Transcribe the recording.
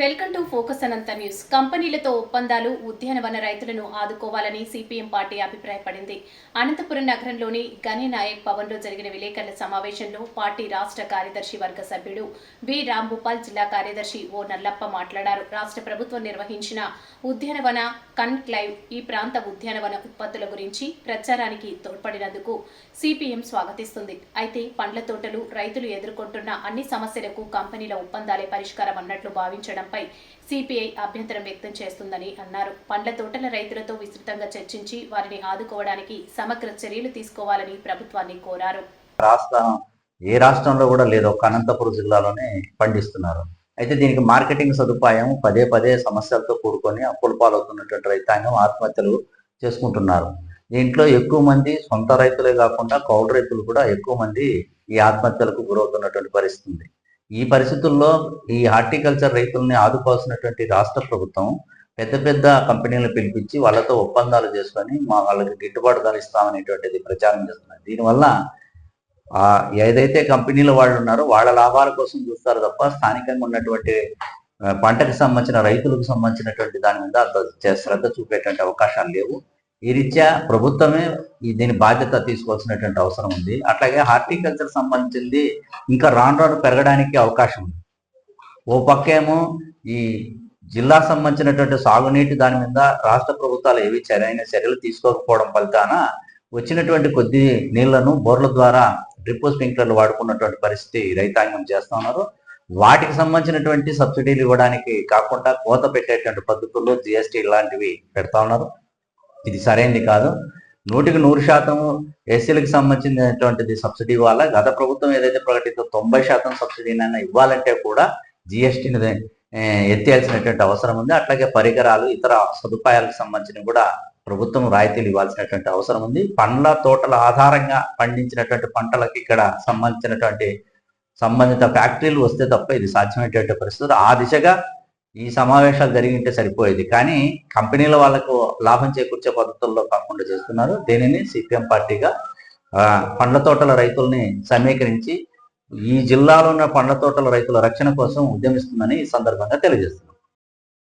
Welcome to focus Anantha news. కంపెనీలతో ఒప్పందాలు ఉద్యానవన రైతులను ఆదుకోవాలని సిపిఎం పార్టీ అభిప్రాయపడింది. అనంతపురం నగరంలోని గని నాయక్ భవన్లో జరిగిన విలేకరుల సమావేశంలో పార్టీ రాష్ట్ర కార్యదర్శి వర్గ సభ్యుడు బి రాంభూపాల్ జిల్లా కార్యదర్శి ఓ నల్లప్ప మాట్లాడారు. రాష్ట్ర ప్రభుత్వం నిర్వహించిన ఉద్యానవన కన్క్లైవ్ ఈ ప్రాంత ఉద్యానవన ఉత్పత్తుల గురించి ప్రచారానికి తోడ్పడినందుకు సిపిఎం స్వాగతిస్తుంది. అయితే పండ్ల తోటలు రైతులు ఎదుర్కొంటున్న అన్ని సమస్యలకు కంపెనీల ఒప్పందాలే పరిష్కారం అన్నట్లు భావించడంపై సిపిఐ అభ్యంతరం వ్యక్తం చేస్తుందని అన్నారు. పండ్ల తోటల రైతులతో విస్తృతంగా చర్చించి వారిని ఆదుకోవడానికి సమగ్ర చర్యలు తీసుకోవాలని ప్రభుత్వాన్ని కోరారు. రాష్ట్రం ఏ రాష్ట్రంలో కూడా లేదు. ఒక అనంతపురం జిల్లాలోనే పండిస్తున్నారు. అయితే దీనికి మార్కెటింగ్ సదుపాయం పదే పదే సమస్యలతో కూడుకొని అప్పులు పాలవుతున్నటువంటి రైతాంగం ఆత్మహత్యలు చేసుకుంటున్నారు. దీంట్లో ఎక్కువ మంది సొంత రైతులే కాకుండా కౌలు రైతులు కూడా ఎక్కువ మంది ఈ ఆత్మహత్యలకు గురవుతున్నటువంటి పరిస్థితి ఈ పరిస్థితుల్లో ఈ హార్టికల్చర్ రైతుల్ని ఆదుకోవాల్సినటువంటి రాష్ట్ర ప్రభుత్వం పెద్ద పెద్ద కంపెనీలను పిలిపించి వాళ్ళతో ఒప్పందాలు చేసుకొని మా వాళ్ళకి గిట్టుబాటు ధర ఇస్తామనేటువంటిది ప్రచారం చేస్తున్నారు. దీనివల్ల ఆ ఏదైతే కంపెనీల వాళ్ళు ఉన్నారో వాళ్ళ లాభాల కోసం చూస్తారు తప్ప స్థానికంగా ఉన్నటువంటి పంటకు సంబంధించిన రైతులకు సంబంధించినటువంటి దాని మీద చే- శ్రద్ధ చూపేటువంటి అవకాశాలు లేవు. ఈ రీత్యా ప్రభుత్వమే దీని బాధ్యత తీసుకోవాల్సినటువంటి అవసరం ఉంది. అట్లాగే హార్టికల్చర్ సంబంధించింది ఇంకా రాను రాను పెరగడానికి అవకాశం ఉంది. ఓ పక్కేమో ఈ జిల్లా సంబంధించినటువంటి సాగునీటి దాని మీద రాష్ట్ర ప్రభుత్వాలు ఏవి సరైన చర్యలు తీసుకోకపోవడం ఫలితాన వచ్చినటువంటి కొద్ది నీళ్ళను బోర్ల ద్వారా డ్రిప్ స్ప్రింక్లర్లు వాడుకున్నటువంటి పరిస్థితి రైతాంగం చేస్తా ఉన్నారు. వాటికి సంబంధించినటువంటి సబ్సిడీలు ఇవ్వడానికి కాకుండా కోత పెట్టేటువంటి పద్ధతుల్లో జిఎస్టీ ఇలాంటివి పెడతా ఉన్నారు. ఇది సరైనది కాదు. నూటికి నూరు శాతం ఎస్సీలకు సంబంధించినటువంటిది సబ్సిడీ ఇవ్వాలా? గత ప్రభుత్వం ఏదైతే ప్రకటిందో తొంభై శాతం సబ్సిడీనైనా ఇవ్వాలంటే కూడా జిఎస్టీని ఎత్తేయాల్సినటువంటి అవసరం ఉంది. అట్లాగే పరికరాలు ఇతర సదుపాయాలకు సంబంధించినవి కూడా ప్రభుత్వం రాయితీలు ఇవ్వాల్సినటువంటి అవసరం ఉంది. పండ్ల తోటల ఆధారంగా పండించినటువంటి పంటలకు ఇక్కడ సంబంధించినటువంటి సంబంధిత ఫ్యాక్టరీలు వస్తే తప్ప ఇది సాధ్యమయ్యేటువంటి పరిస్థితులు ఆ దిశగా ఈ సమావేశాలు జరిగింటే సరిపోయేది. కానీ కంపెనీల వాళ్ళకు లాభం చేకూర్చే పద్ధతుల్లో కాకుండా చేస్తున్నారు. దీనిని సిపిఎం పార్టీగా పండ్ల తోటల రైతుల్ని సమీకరించి ఈ జిల్లాలో ఉన్న పండ్ల తోటల రైతుల రక్షణ కోసం ఉద్యమిస్తుందని ఈ సందర్భంగా తెలియజేస్తున్నారు